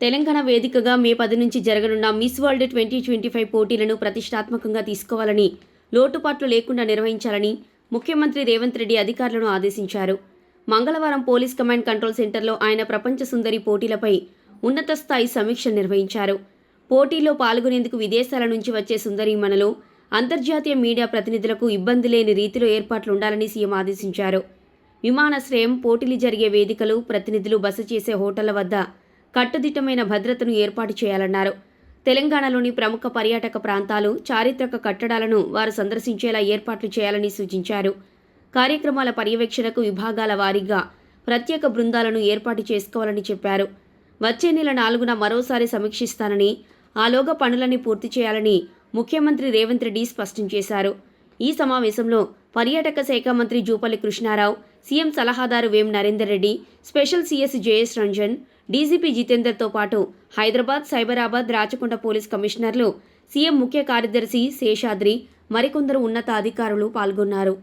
తెలంగాణ వేదికగా మే పది నుంచి జరగనున్న Miss World twenty twenty five పోటీలను ప్రతిష్టాత్మకంగా తీసుకోవాలని లోటుపాట్లు లేకుండా నిర్వహించాలని ముఖ్యమంత్రి రేవంత్ రెడ్డి అధికారులను ఆదేశించారు. మంగళవారం పోలీస్ కమాండ్ కంట్రోల్ సెంటర్లో ఆయన ప్రపంచ సుందరి పోటీలపై ఉన్నత స్థాయి సమీక్ష నిర్వహించారు. పోటీల్లో పాల్గొనేందుకు విదేశాల నుంచి వచ్చే సుందరీమణులు అంతర్జాతీయ మీడియా ప్రతినిధులకు ఇబ్బంది లేని రీతిలో ఏర్పాట్లు ఉండాలని సీఎం ఆదేశించారు. విమానాశ్రయం పోటీలు జరిగే వేదికలు ప్రతినిధులు బస చేసే హోటళ్ళ వద్ద కట్టుదిట్టమైన భద్రతను ఏర్పాటు చేయాలన్నారు. తెలంగాణలోని ప్రముఖ పర్యాటక ప్రాంతాలు చారిత్రక కట్టడాలను వారు సందర్శించేలా ఏర్పాట్లు చేయాలని సూచించారు. కార్యక్రమాల పర్యవేక్షణకు విభాగాల వారీగా ప్రత్యేక బృందాలను ఏర్పాటు చేసుకోవాలని చెప్పారు. వచ్చే నెల నాలుగున మరోసారి సమీక్షిస్తానని ఆలోగా పనులన్నీ పూర్తి చేయాలని ముఖ్యమంత్రి రేవంత్ రెడ్డి స్పష్టం చేశారు. ఈ సమావేశంలో పర్యాటక శాఖ మంత్రి జూపల్లి కృష్ణారావు సీఎం సలహాదారు Vem Narender Reddy special CS J S Ranjan DGP జితేందర్తో పాటు హైదరాబాద్ సైబరాబాద్ రాచకొండ పోలీస్ కమిషనర్లు సీఎం ముఖ్య కార్యదర్శి శేషాద్రి మరికొందరు ఉన్నత అధికారులు పాల్గొన్నారు.